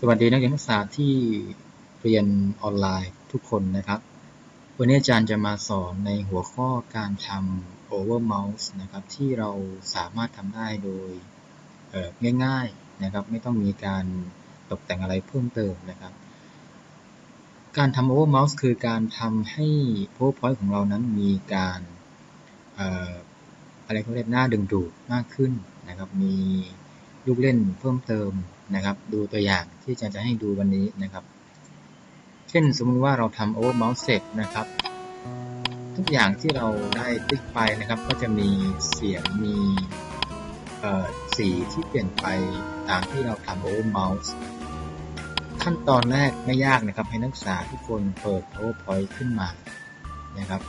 สวัสดีนักเรียนนักศึกษาที่เรียนออนไลน์ทุกคนนะครับ วันนี้อาจารย์จะมาสอนในหัวข้อการทำ over mouse นะครับ ที่เราสามารถทำได้โดยง่ายๆนะครับ ไม่ต้องมีการตกแต่งอะไรเพิ่มเติมนะครับ การทำ over mouse คือการทำให้ powerpoint ของเรานั้นมีการอะไรเขาเรียกหน้าดึงดูดมากขึ้นนะครับ มี ลูกเล่นเพิ่มเติมนะครับ ดูตัวอย่างที่อาจะจะให้ดูวันนี้นะครับ เช่นสมมติว่าเราทำ over mouse เสร็จนะครับ ทุกอย่างที่เราได้ติ๊กไปนะครับ ก็จะมีเสียงมีสีที่เปลี่ยนไปตามที่เราทำ over mouse ขั้นตอนแรกไม่ยากนะครับ ให้นักศึกษาทุกคนเปิด powerpoint ขึ้นมานะครับ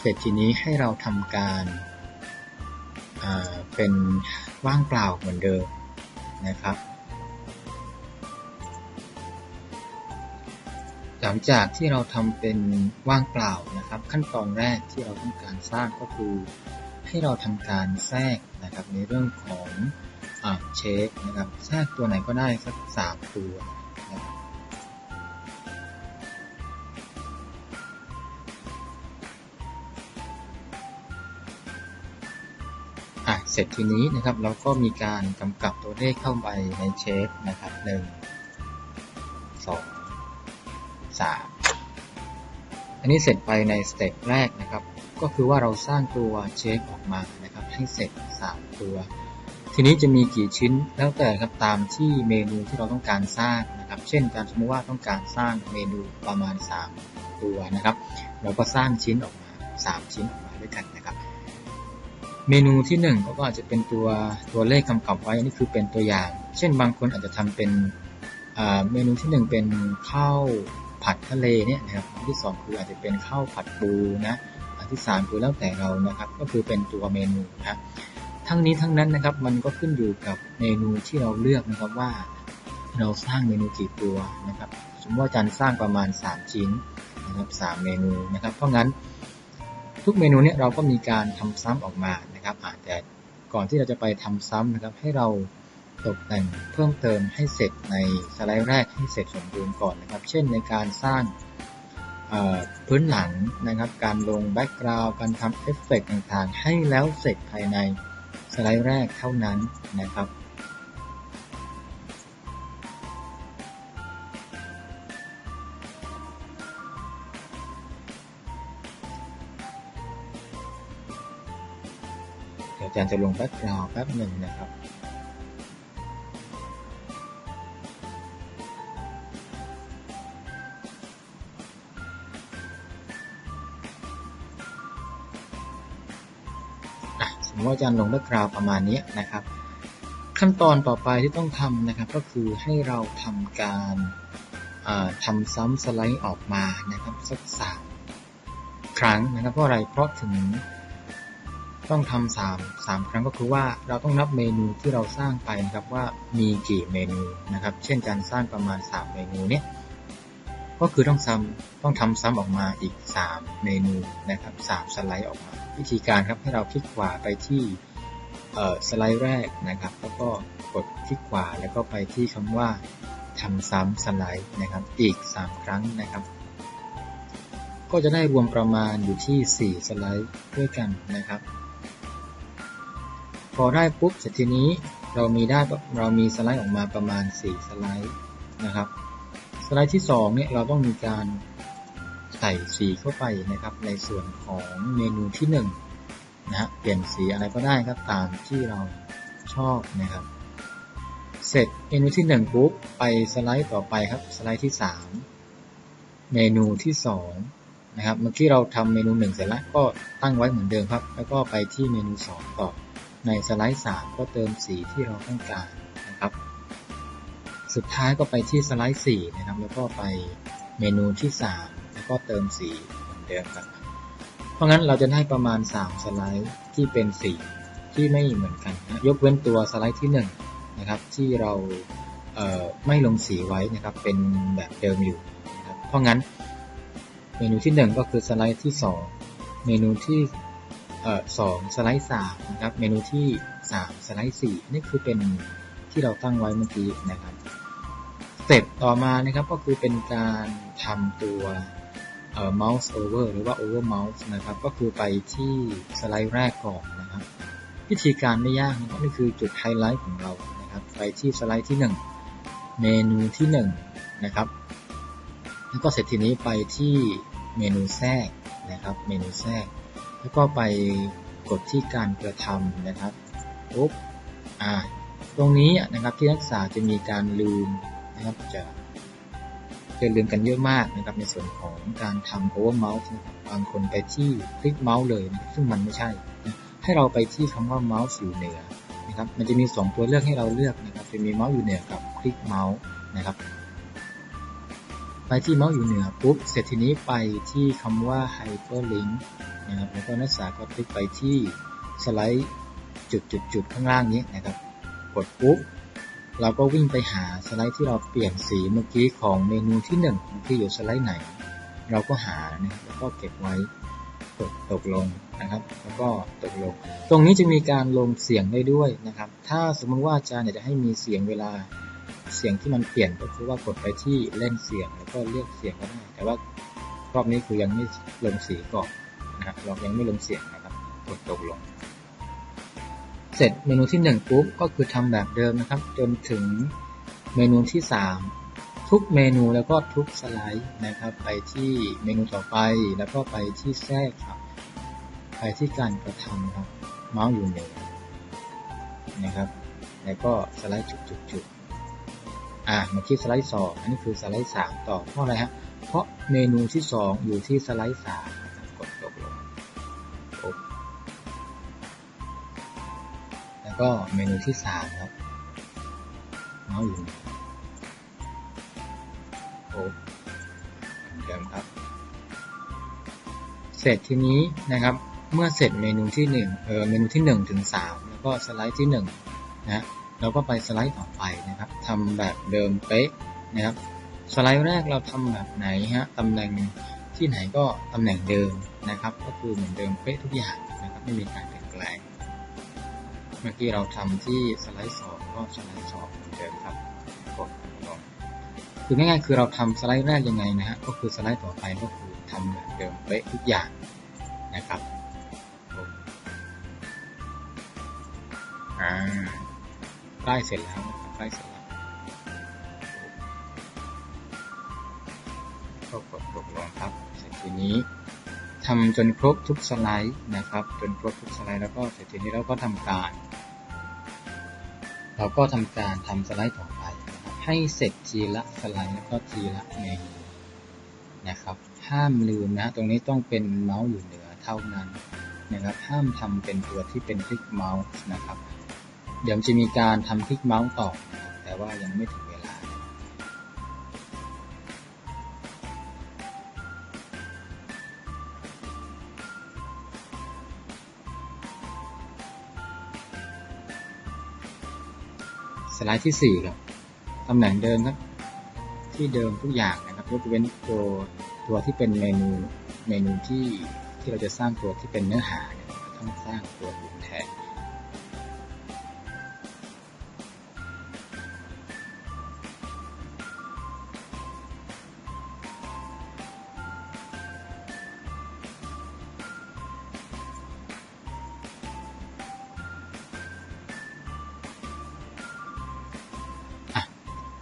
เสร็จทีนี้ให้เราทำการ เป็นว่างเปล่าเหมือนเดิมนะครับ หลังจากที่เราทำเป็นว่างเปล่านะครับ ขั้นตอนแรกที่เราต้องการสร้างก็คือ ให้เราทำการแทรกนะครับในเรื่องของเช็คนะครับแทรกตัวไหนก็ได้สักสามตัว เสร็จทีนี้นะครับเราก็มีการกำกับตัวเลขเข้าไปในเชฟนะครับหนึ่งสองสามอันนี้เสร็จไปในสเต็ปแรกนะครับ ก็คือว่าเราสร้างตัวเช็คออกมานะครับให้เสร็จสามตัว ทีนี้จะมีกี่ชิ้นแล้วแต่ครับตามที่เมนูที่เราต้องการสร้างนะครับ เช่นการสมมติว่าต้องการสร้างเมนูประมาณ 3 ตัวนะครับ เราก็สร้างชิ้นออกมา 3 ชิ้นออกมาด้วยกันนะครับ เมนูที่หนึ่งก็อาจจะเป็นตัวตัวเลขกำกับไว้นี่คือเป็นตัวอย่าง เช่นบางคนอาจจะทำเป็นเมนูที่หนึ่งเป็นข้าวผัดทะเลเนี่ยนะครับอันที่สองคืออาจจะเป็นข้าวผัดปูนะอันที่สามคือแล้วแต่เรานะครับ ก็คือเป็นตัวเมนูนะทั้งนี้ทั้งนั้นนะครับมันก็ขึ้นอยู่กับเมนูที่เราเลือกนะครับว่า เราสร้างเมนูกี่ตัวนะครับ สมมติว่าอาจารย์สร้างประมาณ 3 ชิ้นนะครับ3เมนูนะครับ เพราะงั้น ทุกเมนูเนี่ยเราก็มีการทำซ้ำออกมานะครับแต่ก่อนที่เราจะไปทำซ้ำนะครับ ให้เราตกแต่งเพิ่มเติมให้เสร็จในสไลด์แรกให้เสร็จสมบูรณ์ก่อนนะครับ เช่นในการสร้างพื้นหลังนะครับ การลงแบ็กกราวด์การทำเอฟเฟกต่างๆ ให้แล้วเสร็จภายในสไลด์แรกเท่านั้นนะครับ อาจารย์จะลงแบ็กกราวด์แป๊บหนึ่งนะครับสมมติว่าอาจารย์ลงแบ็กกราวด์ประมาณนี้นะครับ ขั้นตอนต่อไปที่ต้องทำนะครับ ก็คือให้เราทำการทำซ้ำสไลด์ออกมานะครับสักสามครั้งนะครับเพราะอะไรเพราะถึง ต้องทำสามสามครั้งก็คือว่าเราต้องนับเมนูที่เราสร้างไปนะครับว่ามีกี่เมนูนะครับ เช่นการสร้างประมาณ 3 เมนูเนี้ยก็คือต้องซ้ำต้องทำซ้ำออกมาอีก 3 เมนูนะครับ3สไลด์ออกมา วิธีการครับให้เราคลิกขวาไปที่สไลด์แรกนะครับ แล้วก็กดคลิกขวาแล้วก็ไปที่คำว่าทำซ้ำสไลด์นะครับอีก 3 ครั้งนะครับ ก็จะได้รวมประมาณอยู่ที่ 4 สไลด์ด้วยกันนะครับ พอได้ปุ๊บเสร็จทีนี้เรามีได้เรามีสไลด์ออกมาประมาณ 4 สไลด์นะครับ สไลด์ที่2เนี่ยเราต้องมีการใส่สีเข้าไปนะครับ ในส่วนของเมนูที่1นะฮะเปลี่ยนสีอะไรก็ได้ครับตามที่เราชอบนะครับ เสร็จเมนูที่1ปุ๊บไปสไลด์ต่อไปครับสไลด์ที่ 3 เมนูที่2นะครับเมื่อกี้เราทำเมนู 1 เสร็จแล้วก็ตั้งไว้เหมือนเดิมครับ แล้วก็ไปที่เมนู 2 ต่อ ในสไลด์ 3 ก็เติมสีที่เราต้องการนะครับ สุดท้ายก็ไปที่สไลด์ 4 นะครับ แล้วก็ไปเมนูที่ 3 แล้วก็เติมสีเหมือนเดิมครับ เพราะงั้นเราจะได้ประมาณ 3 สไลด์ที่เป็นสีที่ไม่เหมือนกันนะยกเว้นตัวสไลด์ที่ 1 นะครับ ที่เราเไม่ลงสีไว้นะครับ เป็นแบบเดิมอยู่นะครับ เพราะงั้นเมนูที่ 1 ก็คือสไลด์ที่ 2 เมนูที่ สองสไลด์สามนะครับเมนูที่สามสไลด์สี่นี่คือเป็นที่เราตั้งไว้เมื่อกี้นะครับสเต็ปต่อมานะครับก็คือเป็นการทำตัวเอ่อ mouse over หรือว่า over mouse นะครับก็คือไปที่สไลด์แรกก่อนนะครับ วิธีการไม่ยากนะครับนี่คือจุดไฮไลท์ของเรานะครับไปที่สไลด์ที่ 1 เมนูที่1นะครับแล้วก็เสร็จทีนี้ไปที่เมนูแทรกนะครับเมนูแทรก แล้วก็ไปกดที่การกระทำนะครับปุ๊บอ่าตรงนี้นะครับที่นักศึกษาจะมีการลืมนะครับจะจะลืมกันเยอะมากนะครับในส่วนของการทำ over mouse นะครับางคนไปที่คลิกเมาส์เลยนะซึ่งมันไม่ใช่นะให้เราไปที่คำว่า mouse อยู่เหนือนะครับมันจะมี 2 ตัวเลือกให้เราเลือกนะครับจะมีเมาส์อยู่เหนือกับคลิกเมาส์นะครับ ที่เมาส์อยู่เหนือปุ๊บ เสร็จทีนี้ไปที่คำว่า hyperlink นะครับ แล้วก็นักศึกษาก็คลิกไปที่สไลด์จุดๆๆข้างล่างนี้นะครับ กดปุ๊บ เราก็วิ่งไปหาสไลด์ที่เราเปลี่ยนสีเมื่อกี้ของเมนูที่1ที่อยู่สไลด์ไหน เราก็หานะแล้วก็เก็บไว้กดตกลงนะครับ แล้วก็ตกลง ตรงนี้จะมีการลงเสียงได้ด้วยนะครับ ถ้าสมมติว่าอาจารย์อยากจะให้มีเสียงเวลา เสียงที่มันเปลี่ยนก็คือว่ากดไปที่เล่นเสียงแล้วก็เลือกเสียงก็ได้แต่ว่ารอบนี้คือยังไม่ลงสีก่อนนะครับเรายังไม่ลงเสียงนะครับกดตกลง เสร็จเมนูที่1ปุ๊บก็คือทำแบบเดิมนะครับ จนถึงเมนูที่ 3 ทุกเมนูแล้วก็ทุกสไลด์นะครับ ไปที่เมนูต่อไปแล้วก็ไปที่แทรกครับ ไปที่การกระทำครับเมาส์อยู่เหนือนะครับ แล้วก็สไลด์จุดๆ อ่ามาที่สไลด์สองอันนี้คือสไลด์สามต่อเพราะอะไรฮะเพราะเมนูที่สองอยู่ที่สไลด์สามกดตกลงปุ๊แล้วก็เมนูที่สามครับเมาส์อยู่เหนือปุ๊บเหมือนเดิมครับ เสร็จทีนี้นะครับเมื่อเสร็จเมนูที่หนึ่งเออเมนูที่หนึ่งถึงสามแล้วก็สไลด์ที่หนึ่งนะ เราก็ไปสไลด์ต่อไปนะครับทำแบบเดิมเป๊ะนะครับสไลด์แรกเราทำแบบไหนฮะตำแหน่งที่ไหนก็ตำแหน่งเดิมนะครับ ก็คือเหมือนเดิมเป๊ะทุกอย่างนะครับไม่มีการเปลี่ยนแปลง เมื่อกี้เราทำที่สไลด์สองก็สไลด์สองเหมือนเดิมครับกดลงคือง่ายๆคือเราทำสไลด์แรกยังไงนะฮะก็คือสไลด์ต่อไปก็คือทำแบบเดิมเป๊ะทุกอย่างนะครับอ่า ใกล้เสร็จแล้วใกล้เสร็จแล้วก็กดกดลงครับ เสร็จทีนี้ทำจนครบทุกสไลด์นะครับ จนครบทุกสไลด์แล้วก็เสร็จทีนี้เราก็ทำการ เราก็ทำการทำสไลด์ต่อไปนะครับให้เสร็จทีละสไลด์แล้วก็ทีละเมนูนะครับห้ามลืมนะตรงนี้ต้องเป็นเมาส์อยู่เหนือเท่านั้นนะครับห้ามทำเป็นตัวที่เป็นคลิกเมาส์นะครับ เดี๋ยวจะมีการทำคลิกเมาส์ต่อ แต่ว่ายังไม่ถึงเวลา สไลด์ที่ 4 ครับ ตำแหน่งเดิมครับ ที่เดิมทุกอย่างนะครับยกเว้นตัวตัวที่เป็นเมนูเมนูที่ที่เราจะสร้างตัวที่เป็นเนื้อหาเนี่ยต้องสร้างตัว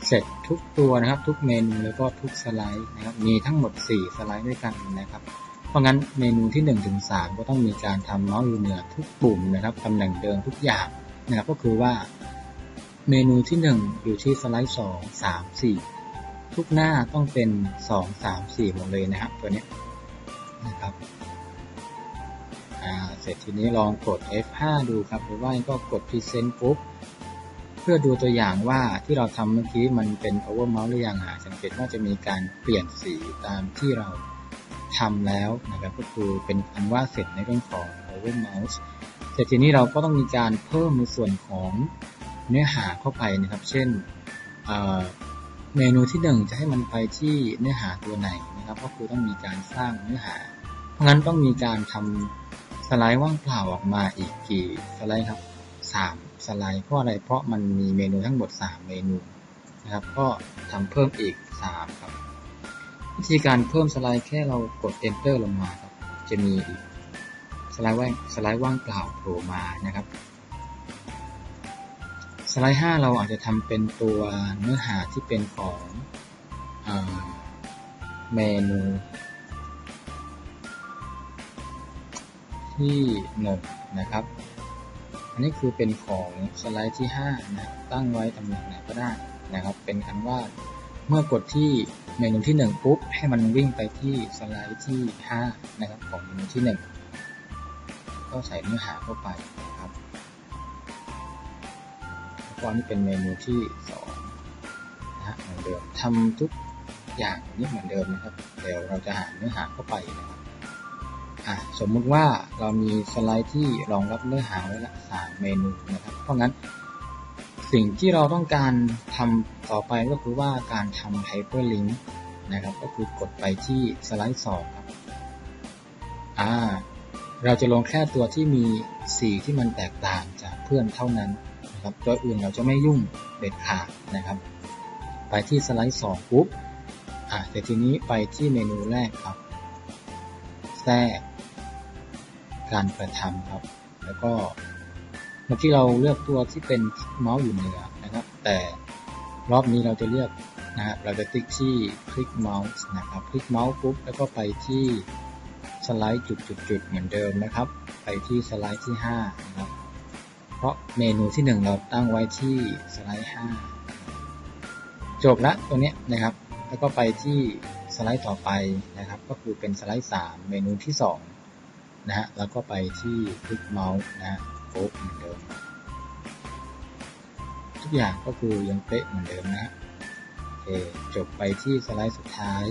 เสร็จทุกตัวนะครับ ทุกเมนูแล้วก็ทุกสไลด์นะครับ มีทั้งหมด 4 สไลด์ด้วยกันนะครับ เพราะงั้นเมนูที่1ถึง3ก็ต้องมีการทำเมาส์อยู่เหนือทุกปุ่มนะครับตำแหน่งเดิมทุกอย่างนะครับ ก็คือว่าเมนูที่ 1 อยู่ที่สไลด์ 2 3 4 ทุกหน้าต้องเป็น 2 3 4 หมดเลยนะครับ ตัวนี้นะครับเสร็จทีนี้ลองกด F5 ดูครับหรือว่าก็กด Present ปุ๊บ เพื่อดูตัวอย่างว่าที่เราทำเมื่อกี้มันเป็น over mouse หรือยังหาสังเกตว่าจะมีการเปลี่ยนสีตามที่เราทำแล้วนะครับก็คือเป็นอันว่าเสร็จในเรื่องของ over mouse เสร็จทีนี้เราก็ต้องมีการเพิ่มในส่วนของเนื้อหาเข้าไปนะครับ เช่นเมนูที่ 1 จะให้มันไปที่เนื้อหาตัวไหนนะครับ ก็คือต้องมีการสร้างเนื้อหา เพราะงั้นต้องมีการทำสไลด์ว่างเปล่าออกมาอีกกี่สไลด์ครับ3 สไลด์เพราะอะไร เพราะมันมีเมนูทั้งหมด 3 เมนูนะครับก็ทำเพิ่มอีก 3 ครับ วิธีการเพิ่มสไลด์แค่เรากด enter ลงมาครับ จะมีอีกสไลด์ว่างสไลด์ว่างเปล่าโผล่มานะครับ สไลด์ 5 เราอาจจะทำเป็นตัวเนื้อหาที่เป็นของเมนูที่หนึ่งนะครับ อันนี้คือเป็นของสไลด์ที่5นะตั้งไว้ตำแหน่งไหนก็ได้นะครับ เป็นอันว่าเมื่อกดที่เมนูที่ 1 ปุ๊บ ให้มันวิ่งไปที่สไลด์ที่ 5 นะครับ ของเมนูที่ 1 ก็ใส่เนื้อหาเข้าไปนะครับแล้วก็นี่เป็นเมนูที่ 2 นะฮะเหมือนเดิมทำทุกอย่างนี้เหมือนเดิมนะครับ เดี๋ยวเราจะหาเนื้อหาเข้าไปนะครับ อะสมมุติว่าเรามีสไลด์ที่รองรับเนื้อหาไว้ละสามเมนูนะครับ เพราะงั้น สิ่งที่เราต้องการทำต่อไปก็คือว่าการทำ hyperlink นะครับ ก็คือกดไปที่สไลด์2ครับอ่าเราจะลงแค่ตัวที่มีสีที่มันแตกต่างจากเพื่อนเท่านั้นนะครับตัวอื่นเราจะไม่ยุ่งเด็ดขาดนะครับ ไปที่สไลด์2ปุ๊บอ่าแต่ทีนี้ไปที่เมนูแรกครับแทรก การกระทำครับ แล้วก็เมื่อกี้เราเลือกตัวที่เป็นเมาส์อยู่เหนือนะครับ แต่รอบนี้เราจะเลือกนะครับเราจะติ๊กที่คลิกเมาส์นะครับคลิกเมาส์ปุ๊บแล้วก็ไปที่สไลด์จุดๆเหมือนเดิมนะครับ ไปที่สไลด์ที่5นะครับเพราะเมนูที่ 1 เราตั้งไว้ที่สไลด์5จบละตัวนี้นะครับ แล้วก็ไปที่สไลด์ต่อไปนะครับ ก็คือเป็นสไลด์ 3 เมนูที่ 2 นะฮะแล้วก็ไปที่คลิกเมาส์นะฮะโป๊ะเหมือนเดิม ทุกอย่างก็คือยังเป๊ะเหมือนเดิมนะโอเคจบไปที่สไลด์สุดท้าย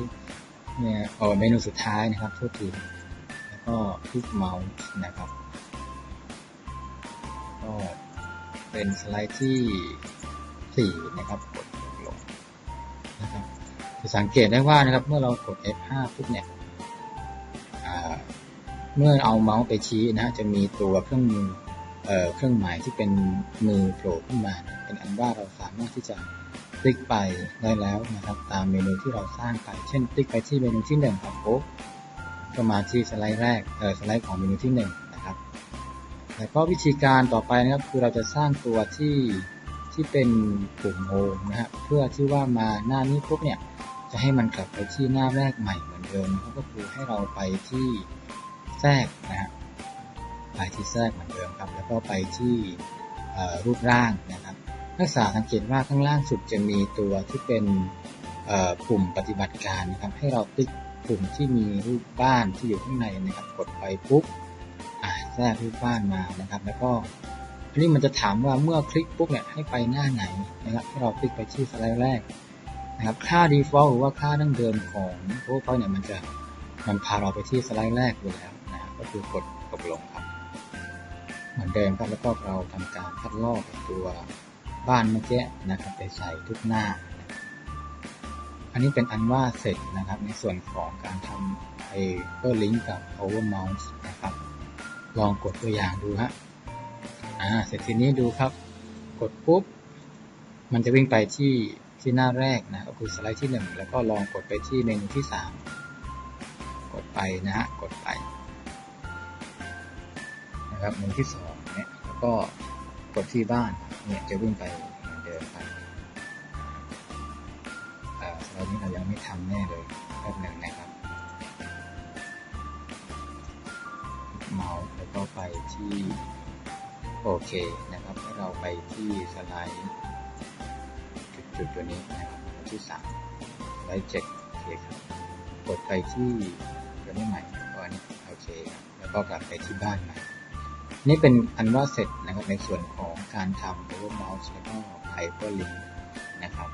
เนี่ยเออเมนูสุดท้ายนะครับทุกทีแล้วก็คลิกเมาส์นะครับก็เป็นสไลด์ที่ 4 นะครับกดลงนะครับจะสังเกตได้ว่านะครับเมื่อเรากด F5 ปุ๊บเนี่ย เมื่อเอาเมาส์ไปชี้นะจะมีตัวเครื่องมือเอเครื่องหมายที่เป็นมือโผล่ขึ้นมาเป็นอันว่าเราสามารถที่จะคลิกไปได้แล้วนะครับตามเมนูที่เราสร้างไป เช่นคลิกไปที่เมนูที่1ครับปุ๊บก็มาที่สไลด์แรกเออสไลด์ของเมนูที่1นะครับแล้วก็วิธีการต่อไปนะครับคือเราจะสร้างตัวที่ที่เป็นปุ่มโฮมนะฮะเพื่อที่ว่ามาหน้านี้ปุ๊บเนี่ยจะให้มันกลับไปที่หน้าแรกใหม่เหมือนเดิมก็คือให้เราไปที่ แทรกนะฮะไปที่แทรกเหมือนเดิมครับ แล้วก็ไปที่รูปร่างนะครับนักศึกษาสังเกตว่าข้างล่างสุดจะมีตัวที่เป็นปุ่มปฏิบัติการนะครับให้เราติ๊กปุ่มที่มีรูปบ้านที่อยู่ข้างในนะครับ กดไปปุ๊บแทรกรูปบ้านมานะครับ แล้วก็ทีนี้มันจะถามว่าเมื่อคลิกปุ๊บเนี่ยให้ไปหน้าไหนนะครับให้เราคลิกไปที่สไลด์แรกนะครับค่า default หรือว่าค่าดั้งเดิมของ PowerPoint เนี่ยมันจะมันพาเราไปที่สไลด์แรกอยู่แล้ว ก็คือกดตกลงครับ เหมือนเดิมครับแล้วก็เราทำการคัดลอกตัวบ้านเมื่อกี้นะครับไปใส่ทุกหน้า อันนี้เป็นอันว่าเสร็จนะครับ ในส่วนของการทำไอเพื่อลิงก์กับ power mouse นะครับ ลองกดตัวอย่างดูฮะอ่าเสร็จทีนี้ดูครับ กดปุ๊บ มันจะวิ่งไปที่ที่หน้าแรกนะก็คือสไลด์ที่ 1 แล้วก็ลองกดไปที่เมนูที่ 3 กดไปนะฮะกดไป นะครับมนูที่2เนี่ยแล้วก็กดที่บ้านเนี่ยจะวิ่งไปเหมือนเดิมไปสไลด์นี้เรายังไม่ทำแน่เลยแป๊บหนึ่งนะครับ เมาส์แล้วก็ไปที่โอเคนะครับให้เราไปที่สไลด์จุดตัวนี้นะครับที่สามไลท์เจ็ดโอเคครับกดไปที่ตัวนี้ใหม่ก็นี้โอเคครับแล้วก็กลับไปที่บ้านใหม่ นี่เป็นอันว่าเสร็จนะครับในส่วนของการทำ Power Mouse แล้วก็ Hyperlink นะครับ